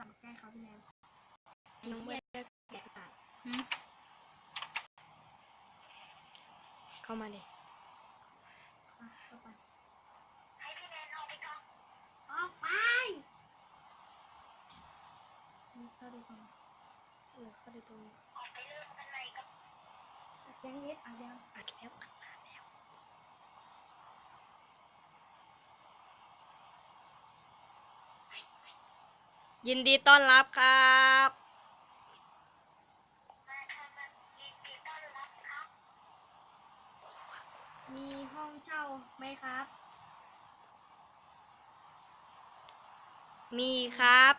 ศัพท์ใกล้เขาพี่แนนไอ้ยังไม่เหี้ยได้แกะสัตว์หืมเข้ามาเลยอะเข้าไปให้พี่แนนออกไปก่อนออกไปนี่เข้าดูก่อนเออเข้าไปตรงนี้อัดยังนิดอัดยังอัดแล้วอัดนานแล้ว ยินดีต้อนรับครับมีห้องเช่าไหมครับ มีครับ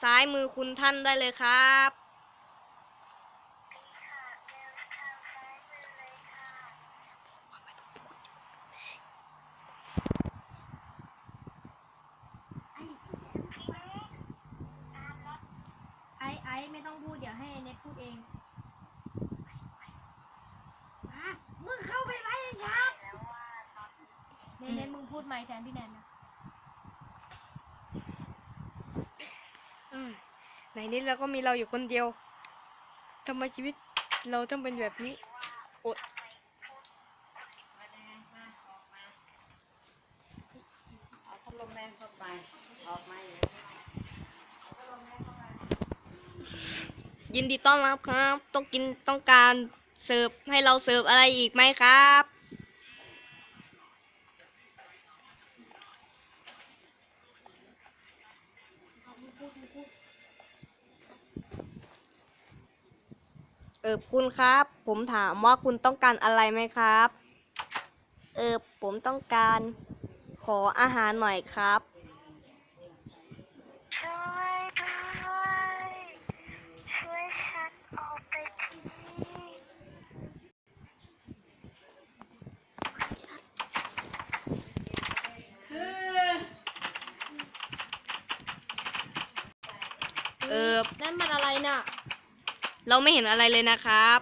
ซ้ายมือคุณท่านได้เลยครับ ไอ้ไอ้ไม่ต้องพูดเดี๋ยวให้ไอ้เน็ตพูดเองอะมึงเข้าไปไว้ในชาร์จเน็ตเน็ตมึงพูดใหม่แทนพี่แนนนะ อืมไห นนี่เราก็มีเราอยู่คนเดียวทำไมชีวิตเราต้องเป็นแบบนี้อดเอาพัดลมแรงเข้าไปออกมาอยู่ยินดีต้อนรับครับ ต้องกินต้องการเสิร์ฟให้เราเสิร์ฟอะไรอีกไหมครับ เออคุณครับ ผมถามว่าคุณต้องการอะไรไหมครับ เออผมต้องการขออาหารหน่อยครับ ช่วยด้วยช่วยฉันออกไปที เออ นั่นมันอะไรน่ะ เรา ไม่เห็นอะไรเลยนะครับ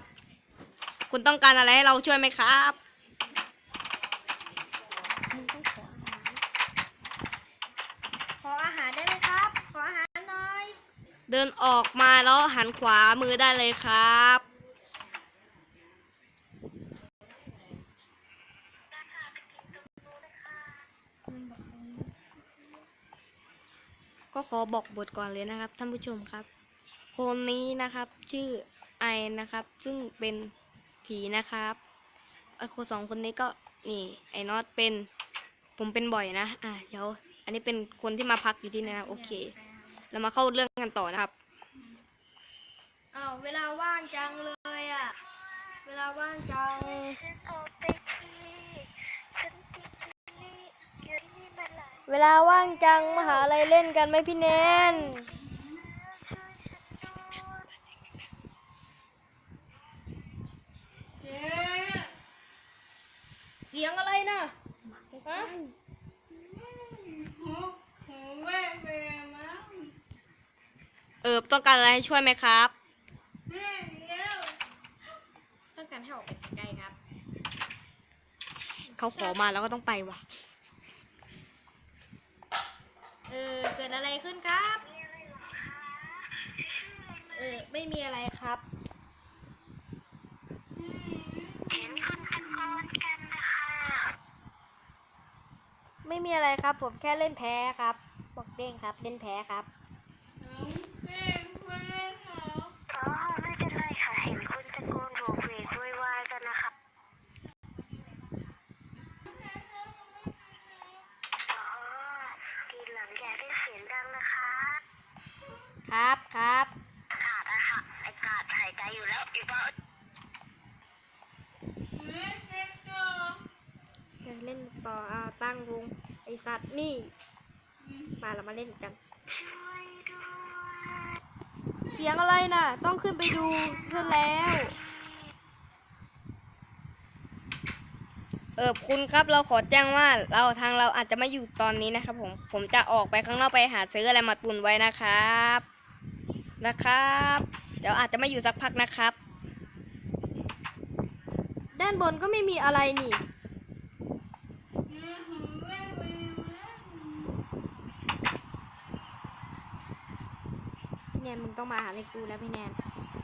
คุณต้องการอะไรให้เราช่วยไหมครับ ขออาหารได้ไหมครับ ขออาหารหน่อย เดินออกมาแล้วหันขวามือได้เลยครับ ก็ขอบอกบทก่อนเลยนะครับท่านผู้ชมครับ คนนี้นะครับ ชื่อไอนะครับ ซึ่งเป็นผีนะครับไอคนสองคนนี้ก็นี่ไอ้น็อตเป็น ผมเป็นบ่อยนะ อะเดี๋ยว อันนี้เป็นคนที่มาพักอยู่ที่นี่นะโอเค เรามาเข้าเรื่องกันต่อนะครับอ้าวเวลาว่างจังเลยอะ เวลาว่างจังเวลาว่างจังมาหาอะไรเล่นกันไหมพี่แนน ช่วยฉันด้วย เสียงอะไรนะฮะเออต้องการอะไรให้ช่วยไหมครับ ต้องการให้ออกไปไกลครับ เขาขอมาแล้วก็ต้องไปว่ะ เออ เกิดอะไรขึ้นครับ เออ ไม่มีอะไรครับเห็นคุณตะโกนกันนะคะ ไม่มีอะไรครับ ผมแค่เล่นแพ้ครับ บอกเด้งครับ เล่นแพ้ครับอ๋อไม่เป็นไรค่ะ เห็นคุณตะโกนโวกเวกโวยวายกันนะคะ อ๋อทีหลังอย่าได้เสียงดังนะคะ ครับครับ กาดอะค่ะไอ้กาดหายใจอยู่แล้วอีบ้า เล่นต่ออ่าตั้งวงไอ สัตว์นี่ มาเรามาเล่นกันช่วยด้วยเสียงอะไรน่ะ ต้องขึ้นไปดูซะแล้ว เออคุณครับเราขอแจ้งว่าเราทางเราอาจจะไม่อยู่ตอนนี้นะครับ ผมผมจะออกไปข้างนอกไปหาซื้ออะไรมาตุนไว้นะครับ นะครับ เดี๋ยวอาจจะไม่อยู่สักพักนะครับ ด้านบนก็ไม่มีอะไรนี่ นนมึงต้องมาหาในกูนะพี่แนน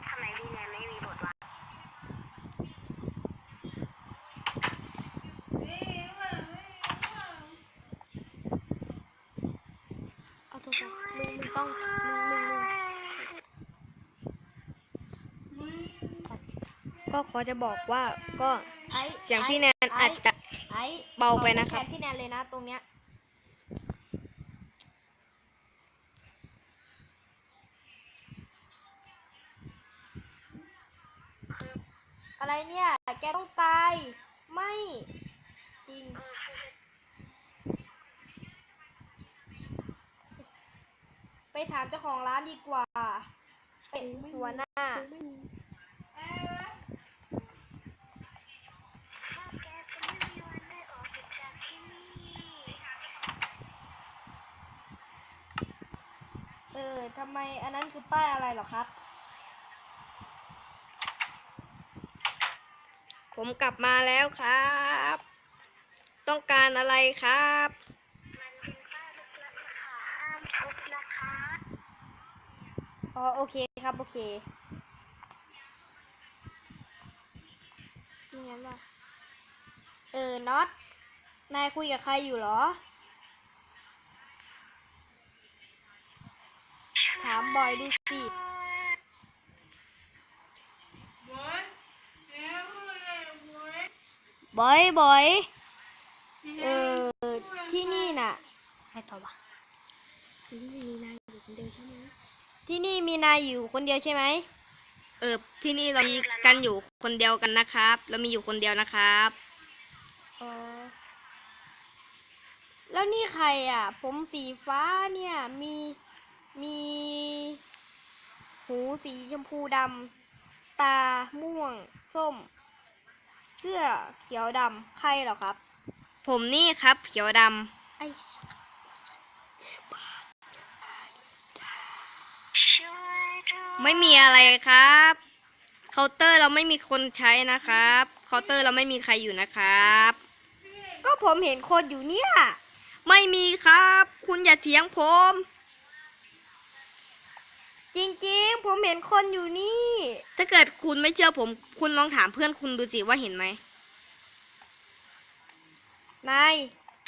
ทำไมพี่แนนไม่มีบทวะเอาโทรศัพท์มึงมึงต้องมึงมึงมึงก็ขอจะบอกว่าก็ไอ้เสียงพี่แนนไอาจจะไอ้เบาไปนะครับขอแทพี่แนนเลยนะตรงเนี้ย อะไรเนี่ย แกต้องตาย ไม่ จริง ไปถามเจ้าของร้านดีกว่า เป็นหัวหน้า เออทำไมอันนั้นคือป้ายอะไรหรอครับ ผมกลับมาแล้วครับ ต้องการอะไรครับมันเป็นป้ายลึกลับนะคะห้ามทุบนะคะอ๋อโอเคครับ โอเคนี่งั้นว่าเออน็อต นายคุยกับใครอยู่เหรอ ถามบอยดูสิ บอยบอยเออที่นี่น่ะให้ต่อวะที่นี่มีนายอยู่คนเดียวใช่ไหมที่นี่มีนายอยู่คนเดียวใช่ไหมเออที่นี่เรามีกันอยู่คนเดียวกันนะครับ เรามีอยู่คนเดียวนะครับอ๋อแล้วนี่ใครอะ ผมสีฟ้าเนี่ยมีมีหูสีชมพูดำตาม่วง ส้ม เสื้อเขียวดำใครเหรอครับ ผมนี่ครับเขียวดไอ้ช่วยด้วยำไม่มีอะไรครับ เคาน์เตอร์เราไม่มีคนใช้นะครับ เคาน์เตอร์เราไม่มีใครอยู่นะครับ ก็ผมเห็นคนอยู่เนี่ย ไม่มีครับ คุณอย่าเถียงผม จริงๆ ผมเห็นคนอยู่นี่ ถ้าเกิดคุณไม่เชื่อผม คุณลองถามเพื่อนคุณดูสิว่าเห็นไหมนาย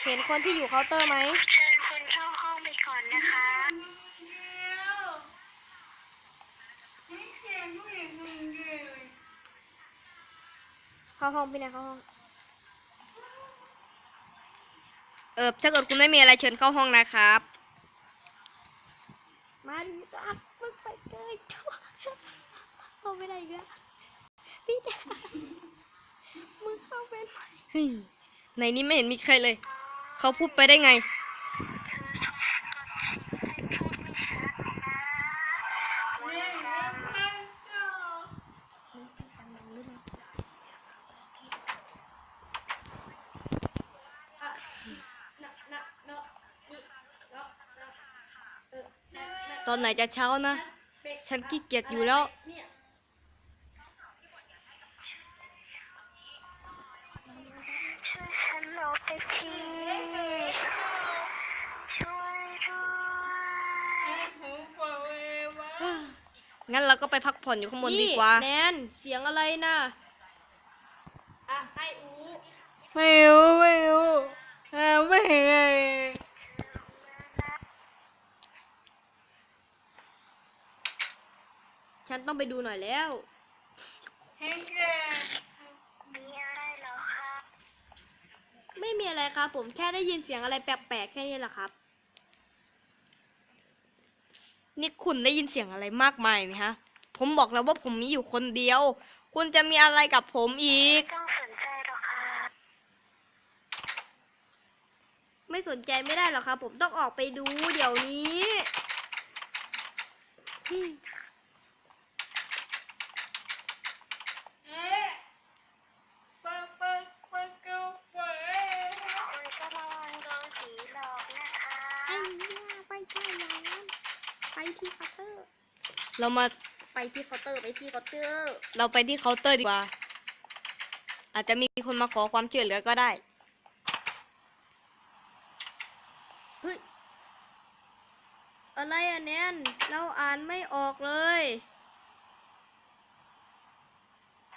เห็นคนที่อยู่เคาน์เตอร์ไหม เชิญคุณเข้าห้องไปก่อนนะคะ เข้าห้องพี่นายเข้าห้อง เออถ้าเกิดคุณไม่มีอะไรเชิญเข้าห้องนะครับ มาดิจ้ามึงไปเกยทั่วเอาไปไหนกันพี่แดนมึงเข้าไปไหมเฮ้ยในนี้ไม่เห็นมีใครเลย เขาพูดไปได้ไง ต อนไหนจะเช้านะ ฉันขี้เกียจอยู่แล้วฉันออไปทีช่วยด้วยงั้นเราก็ไปพักผ่อนอยู่ข้างบนดีกว่า แนน เสียงอะไรนะอะ ไออู ไม่รู้ไม่รู้ไม่เห็นเลย ฉัน ต้องไปดูหน่อยแล้วมีอะไรเหรอคะไม่มีอะไรครับ ผมแค่ได้ยินเสียงอะไรแปลกๆแค่นี้แหละครับ นี่คุณได้ยินเสียงอะไรมากมายไหมฮะ ผมบอกแล้วว่าผมมีอยู่คนเดียว คุณจะมีอะไรกับผมอีก ไม่ต้องสนใจหรอกค่ะไม่สนใจไม่ได้หรอกครับ ผมต้องออกไปดูเดี๋ยวนี้อืม คุณก็ระวังโดนผีหลอกนะคะ ไอ้เนี่ยไปใช่อย่างนั้นไปที่เคาน์เตอร์ เรามาไปที่เคาน์เตอร์ไปที่เคาน์เตอร์เราไปที่เคาน์เตอร์ดีกว่า อาจจะมีคนมาขอความช่วยเหลือก็ได้เฮ้ยเอะไรอะแนนเราอ่านไม่ออกเลย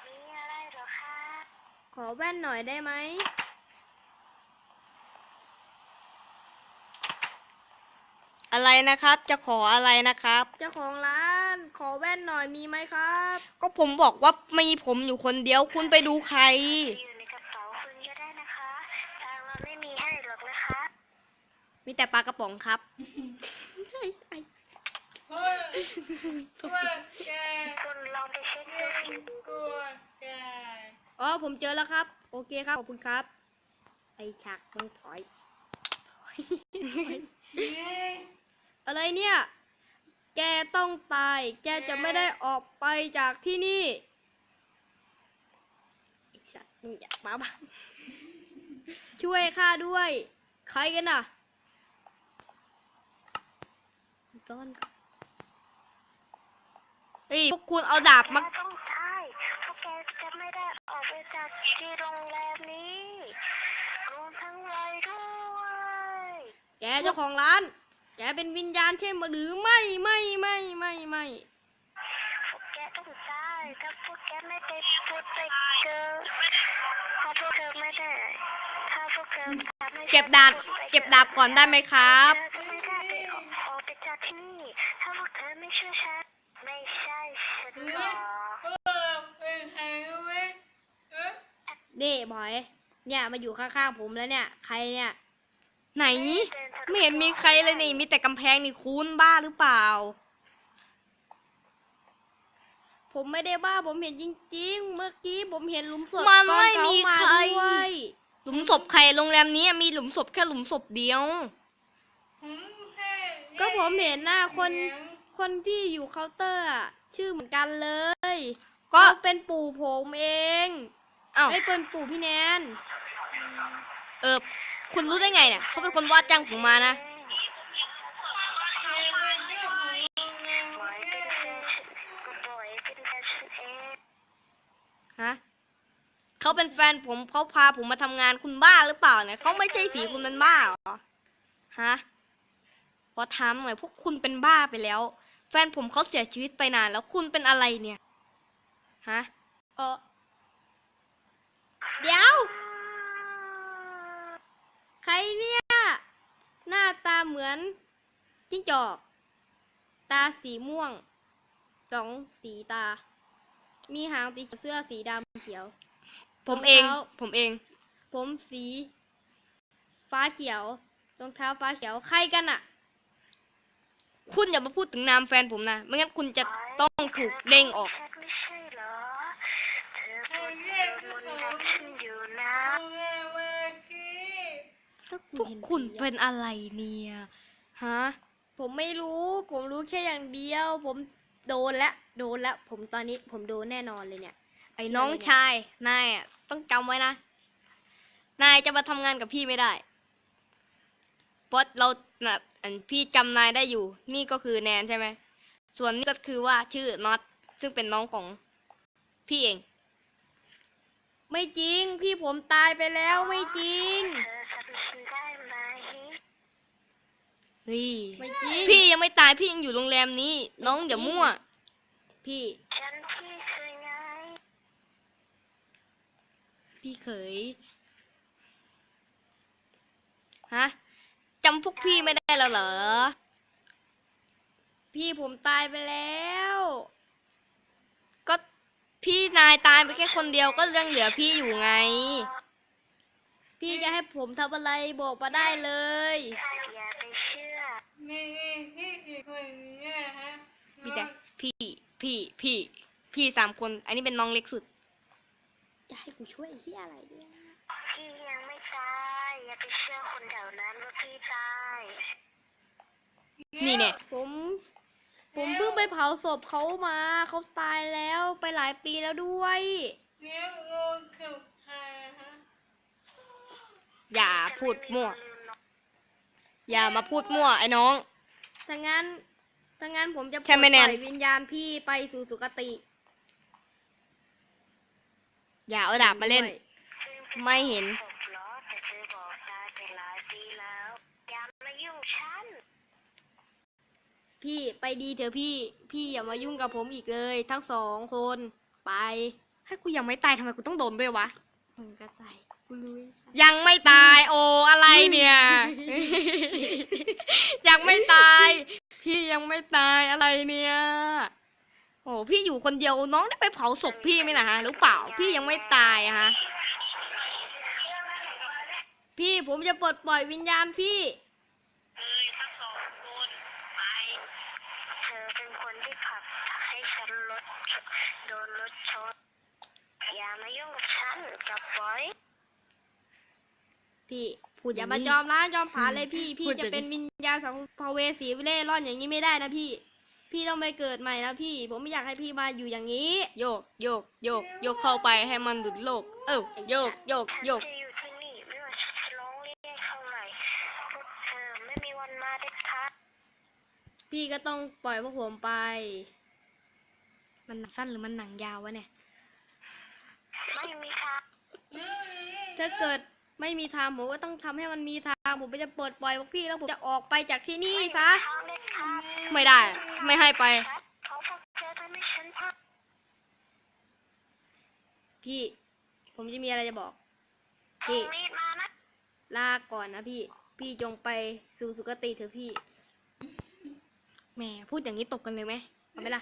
มีอะไรเหรอคะขอแว่นหน่อยได้ไหม อะไรนะครับ จะขออะไรนะครับ เจ้าของร้านขอแว่นหน่อยมีไหมครับ ก็ผมบอกว่ามีผมอยู่คนเดียวคุณไปดูใคร อยู่ในกระเป๋าคุณก็ได้นะคะ ทางเราไม่มีให้หรอกนะคะ มีแต่ปลากระป๋องครับ เฮ้ยกลัวแกคุณลองไปเช็คดูสิกลัวแกอ๋อผมเจอแล้วครับ โอเคครับ ขอบคุณครับ ไอฉักต้องถอย ถอยนี่ อะไรเนี่ย แกต้องตาย แกจะไม่ได้ออกไปจากที่นี่ไอสัตว์มึงอย่ามาบ้างช่วยข้าด้วย ใครกันน่ะต้อนเฮ้ยพวกคุณเอาดาบแกมาต้องตายเพราะแกจะไม่ได้ออกไปจากที่โรงแรมนี้รวมทั้งเลยด้วย แกเจ้าของร้าน แกเป็นวิญญาณใช่ไหมหรือไม่ไม่ไม่ไม่ไม่พวกแกต้องตายถ้าพวกแกไม่ได้พูดไปเจอถ้าพวกเธอไม่ได้ถ้าพวกเธอทำให้เก็บดาบเก็บดาบก่อนได้ไหมครับเธอจะไม่ได้ไปออกออกไปจากที่นี่ถ้าพวกเธอไม่ช่วยฉันไม่ใช่ฉันหรอกเออเป็นใครไหมเอ๊ะนี่บอย เนี่ยมาอยู่ข้างๆผมแล้วเนี่ย ใครเนี่ย ไหน ไม่เห็นมีใครเลยนี่ มีแต่กำแพงนี่คุณบ้าหรือเปล่า ผมไม่ได้บ้าผมเห็นจริง ๆ เมื่อกี้ผมเห็นหลุมศพมันก่อไม่เขามีมาใคร ด้วยหลุมศพใครโรงแรมนี้มีหลุมศพแค่หลุมศพเดียวผมแค่ก็ผมเห็นหน้าคนเสียงคนที่อยู่เคาน์เตอร์อะชื่อเหมือนกันเลยก็ เขาเป็นปู่ผมเอง อ้าวไม่เป็นปู่พี่แนน เออ คุณรู้ได้ไงเนี่ยเขาเป็นคนว่าจ้างผมมานะฮะเขาเป็นแฟนผมเขาพาผมมาทำงานคุณบ้าหรือเปล่าเนี่ยเขาไม่ใช่ผีคุณเป็นบ้าเหรอฮะขอถามหน่อยพวกคุณเป็นบ้าไปแล้ว แฟนผมเขาเสียชีวิตไปนานแล้วคุณเป็นอะไรเนี่ยฮะเออเดี๋ยว ใครเนี่ย หน้าตาเหมือนจิ้งจอก ตาสีม่วงสองสีตา มีหางสีเสื้อสีดำเขียว ผมเองรองเท้าผมเอง ผมสี ฟ้าเขียวรองเท้าฟ้าเขียวใครกันอะคุณอย่ามาพูดถึงนามแฟนผมนะ ไม่งั้นคุณจะต้องถูกเด้งออก แคทไม่ใช่เหรอ เธอพูดเธอมนต์ดำฉันอยู่นะ โรงแรมเมื่อกี้ พวกคุณเป็นอะไรเนี่ยฮะผมไม่รู้ ผมรู้แค่อย่างเดียว ผมโดนแล้วโดนแล้วผมตอนนี้ผมโดนแน่นอนเลยเนี่ย ไอ้น้องชายนายอะต้องจำไว้นะนายจะมาทำงานกับพี่ไม่ได้เพราะเราน่ะอันพี่จำนายได้อยู่ นี่ก็คือแนนใช่ไหมส่วนนี้ก็คือว่าชื่อน็อตซึ่งเป็นน้องของพี่เอง ไม่จริง พี่ผมตายไปแล้วไม่จริง เธอจำฉันได้ไหม เฮ้ยไม่จริงพี่ยังไม่ตายพี่ยังอยู่โรงแรมนี้ น้องอย่ามั่ว พี่ฉันที่เคยไงพี่เขยฮะจำพวกพี่ไม่ได้แล้วเหรอ พี่ผมตายไปแล้ว ก็พี่นายตายไปแค่คนเดียวก็ยังเหลือพี่อยู่ไง พี่จะให้ผมทำอะไรบอกมาได้เลยอย่าไปเชื่อ มีที่กี่คนเนี่ยฮะมีแต่พี่พี่พี่ พี่สามคน อันนี้เป็นน้องเล็กสุด จะให้กูช่วยไอ้เชี่ยอะไรเนี่ยพี่ยังไม่ตายอย่าไปเชื่อคนแถวนั้นว่าพี่ตายนี่เนี่ยผม ผมเพิ่งไปเผาศพเขามาเขาตายแล้วไปหลายปีแล้วด้วยเนี่ยงงกับใครฮะอย่าพูดมั่ว อย่ามาพูดมั่วไอ้น้อง ถ้างั้นถ้างั้นผมจะปลใช่ดไหมปแนนล่อยวิญญาณพี่ไปสู่สุคติอย่าเอาดาบมาเล่น ด้วย ไม่เห็นศพเหรอแต่เธอบอกตายไปหลายปีแล้ว อย่ามายุ่งฉัน พี่ไปดีเถอะพี่ พี่อย่ามายุ่งกับผมอีกเลย ทั้งสองคนไป ถ้ากูยังไม่ตายทำไมกูต้องโดนด้วยวะมึงก็ตายกูรู้ ยังไม่ตาย โออะไรเนี่ย ยังไม่ตาย พี่ยังไม่ตายอะไรเนี่ย โอ้พี่อยู่คนเดียวน้องได้ไปเผาศพพี่ไหมนะฮะหรือเปล่าพี่ยังไม่ตายอะฮะพี่ผมจะปลดปล่อยวิญญาณพี่เธอเป็นคนที่ขับให้ฉันรถชนโดนรถชนอย่ามายุ่งกับฉันจับไว้ พี่พูดอย่างมานี้ยอมร้านยอมผานเลยพี่ พี่พูดอจะย่างนี้ เป็นวิญญาณสัมภเวสีเล่ร่อนอย่างนี้ไม่ได้นะพี่ พี่ต้องไปเกิดใหม่นะพี่ ผมไม่อยากให้พี่มาอยู่อย่างนี้ โยกโยกโยกโยกเข้าไปให้มันหลุดโลก เออโยกโยกฉันโยกจะอยู่ที่นี่ไม่ว่าฉันจะร้องเรียกเท่าไหร่พวกเธอไม่มีวันมาเด็ดขาดพี่ก็ต้องปล่อยพวกผมไป มันหนังสั้นหรือมันหนังยาววะเนี่ย ไม่มีทาง ถ้าเกิด ไม่มีทางผมก็ต้องทำให้มันมีทางผมก็จะปลดปล่อยพวกพี่แล้วผมจะออกไปจากที่นี่ซะทางเด็ดขาดไม่ได้ ไม่ให้ไปเพราะพวกเธอทำให้ฉันพลาดพี่ ผมจะมีอะไรจะบอกเอาพี่มีดมานะลาก่อนนะพี่ พี่จงไปสู่สุคติเถอะพี่แหมพูดอย่างนี้ตกกันเลยไหมเอาไหมล่ะ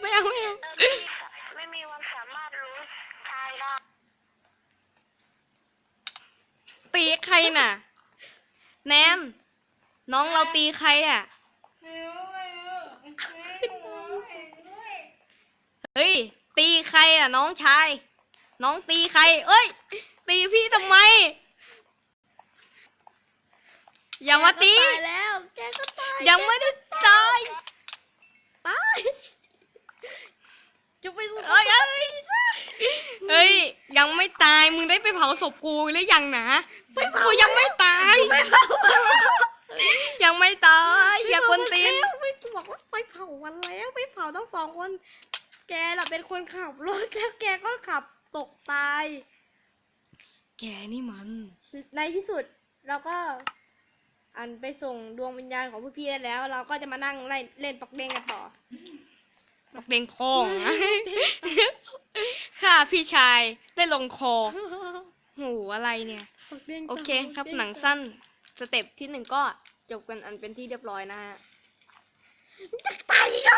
ไม่เอาไม่เอา เธอไม่มีไม่มีวันสามารถรู้ทางได้ ตีใค รน่ะ แนน น้องเราตีใครอะ เฮ้ย ตีใครอะ น้องชาย น้องตีใคร เอ้ย ตีพี่ทำไม อย่ามาตี แกก็ตายแล้ว แกก็ตาย ยังไม่ได้ตาย ตาย จะไปสู่เอ้ยเอ้ยเฮ้ย ยังไม่ตาย มึงได้ไปเผาศพกูหรือยังนะไปเผายังไม่ตายยังไม่ตาย อย่ากวนตีนแล้วไม่บอกว่าไปเผาวันแล้วไปเผาทั้งสองคน แกน่ะเป็นคนขับรถแล้วแกก็ขับตกตาย แกนี่มัน ในที่สุดเราก็ อันไปส่งดวงวิญญาณของพวกพี่ได้แล้ว เราก็จะมานั่งเล่นเล่นปักเด้งกันต่อ บักเดงคองนะค่ะพี่ชายได้ลงคอโหอะไรเนี่ยปักด้งต่โอเคครับหนังสั้นสเต็ปที่หนึ่งก็จบกันอันเป็นที่เรียบร้อยนะฮะ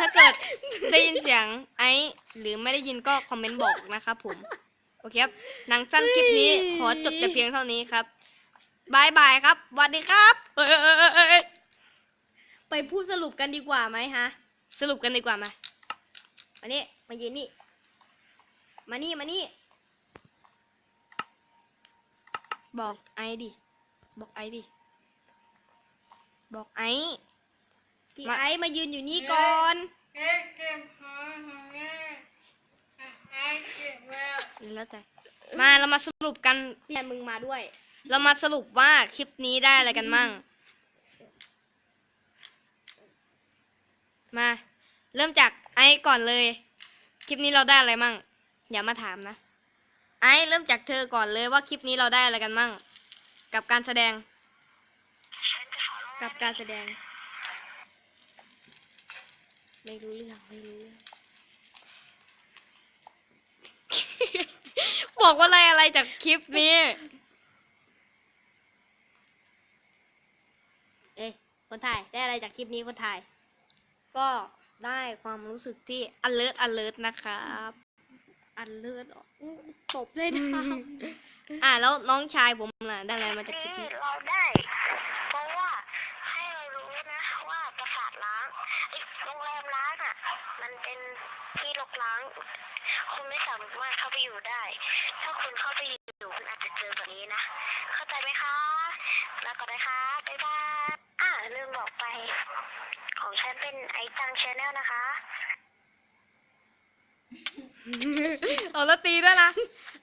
ถ้าเกิดได้ยินเสียงไอซ์หรือไม่ได้ยินก็คอมเมนต์บอกนะครับผม โอเคครับ หนังสั้นคลิปนี้ขอจบแต่เพียงเท่านี้ครับบายบายครับสวัสดีครับเอ้ยเอ้ยเอ้ยเอ้ยเอ้ยไปพูดสรุปกันดีกว่าไหมฮะ สรุปกันดีกว่ามามานี่มายืนนี่ มานี่ มานี่ บอกไอซ์ดิ บอกไอซ์ดิ บอกไอซ์พี่มาไอ้มายืนอยู่นี่ก่อนแล้วแต่มาเรามาสรุปกันพี่แอนมึงมาด้วย เรามาสรุปว่าคลิปนี้ได้อะไรกันมั่ง มา เริ่มจาก ไอซ์ก่อนเลย คลิปนี้เราได้อะไรมั่งอย่ามาถามนะ ไอซ์เริ่มจากเธอก่อนเลยว่าคลิปนี้เราได้อะไรกันมั่ง กับการแสดง กับการแสดง ไม่รู้เรื่องไม่รู้เรื่องบอกว่าอะไรอะไรจากคลิปนี้ เอ๊ะคนถ่ายได้อะไรจากคลิปนี้คนถ่าย ก็ ได้ความรู้สึกที่ alert alert นะครับอันเลือดออกอื้อตบเลยนะอะแล้วน้องชายผมล่ะได้อะไรมาจากคลิปที่นี้เราได้ เพราะว่าให้เรารู้นะว่าปราสาทล้างไอ้โรงแรมล้างอะ มันเป็นที่รกล้าง คุณไม่สามารถเข้าไปอยู่ได้ ถ้าคุณเข้าไปอยู่คุณอาจจะเจอแบบนี้นะ เข้าใจไหมคะ แล้วก็นะคะบ๊ายบายอ่าลืมบอกไป ของฉันเป็นไอจังชาแนลนะคะ เอาแล้วตีด้วยนะ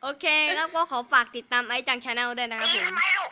โอเค แล้วก็ขอฝากติดตามไอจังชาแนลด้วยนะครับผม ไม่รู้